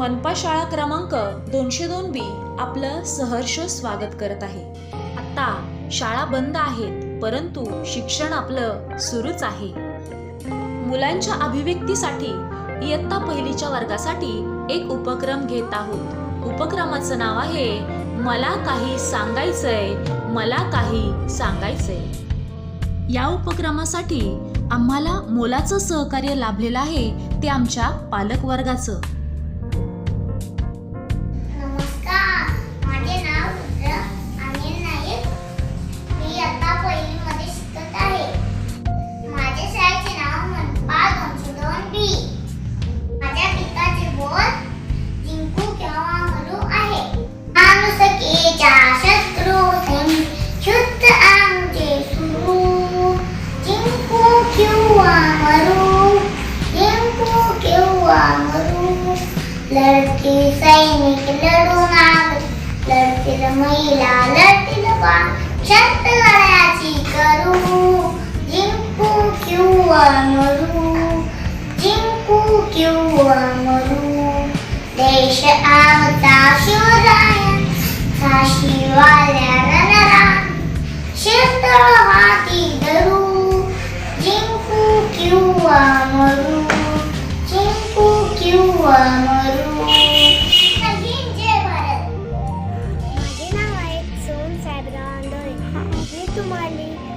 मनपा शाळा क्रमांक दोनशे दोन बी आपलं सहर्ष स्वागत करत आहे. आता शाळा बंद आहेत परंतु शिक्षण आपलं सुरूच आहे. मुलांच्या अभिव्यक्तीसाठी इयत्ता पहिलीच्या वर्गासाठी एक उपक्रम घेत आहोत. उपक्रमाचं नाव आहे मला काही सांगायचंय मला काही सांगायचंय. या उपक्रमासाठी आम्हाला मोलाचं सहकार्य लाभलेलं आहे ते आमच्या पालक वर्गाचं महिला लढतील बा शत लढायाची करू जिंकू किंवा मरू जिंकू किंवा मरू देश आमचा शिवराय काशीवाल्या रणरा शिरतळ हाती धरू जिंकू किंवा मरू जिंकू किंवा मरू Sumali.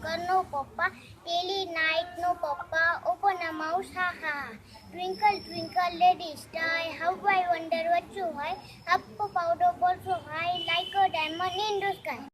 નો પપ્પા ટેલી નાઇટનો પપ્પા ઓપન અ માઉસ, હા હા. Twinkle twinkle little star how I wonder what you હોય up above બોલસો high like a diamond in the sky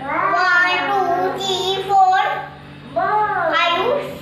1 2 3 4 5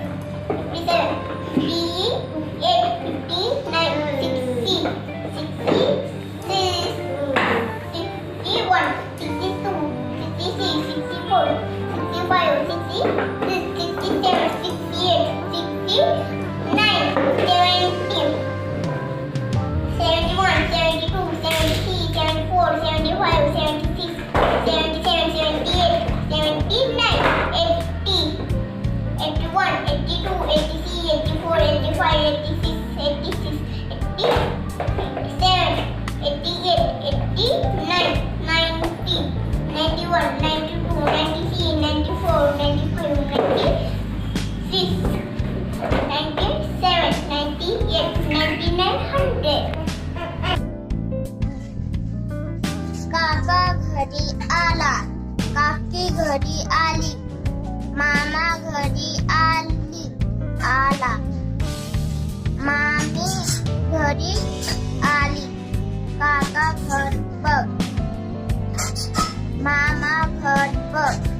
Gidelim. घरी आला. काकी घरी आली. मामा घरी आली. आला. मामी घरी आली. काका घर बघ. मामा घर बघ.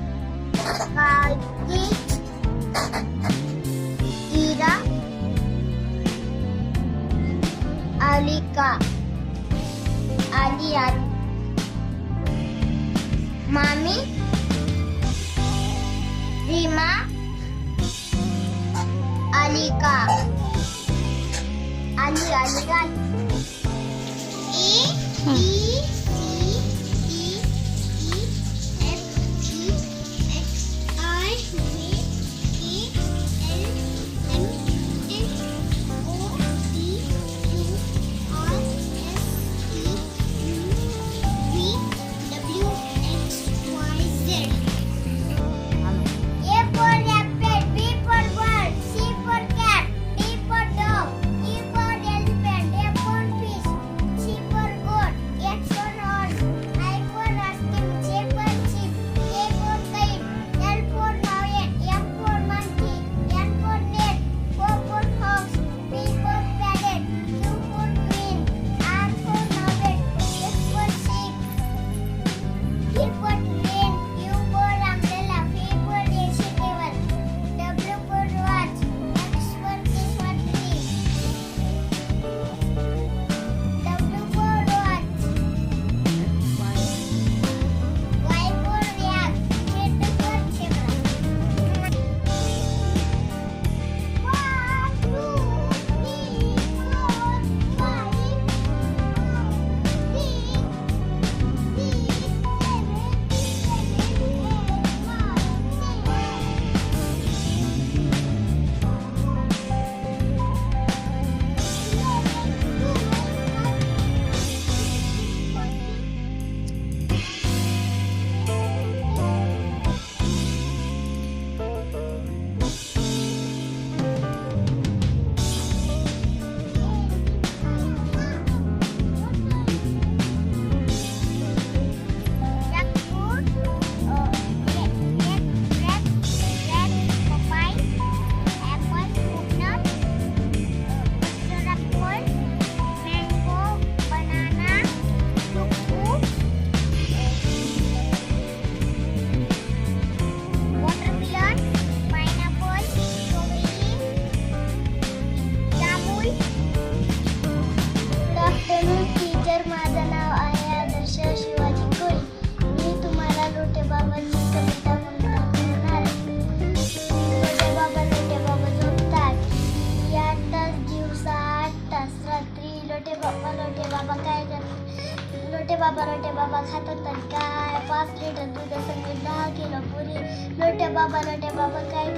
बाबा रोटे बाबा खात होतात काय? पाच लिटर दूध असं दहा किलो पुरी. लोटे बाबा रोटे बाबा काय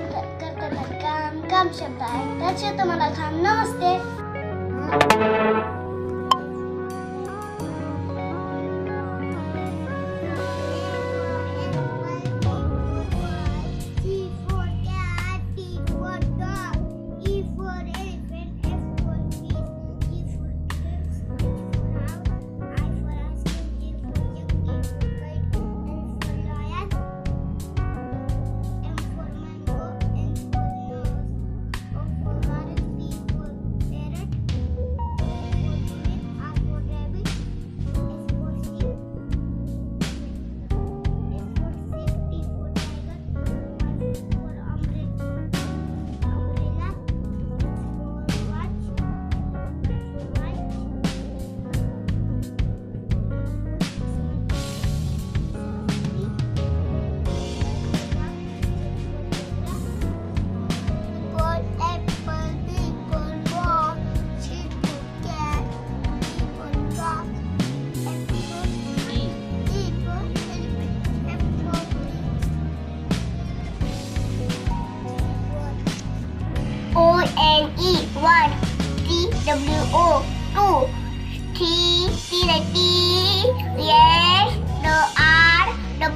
करतात काम काम शब्द आहे त्याचे तुम्हाला खाम नमस्ते.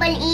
Double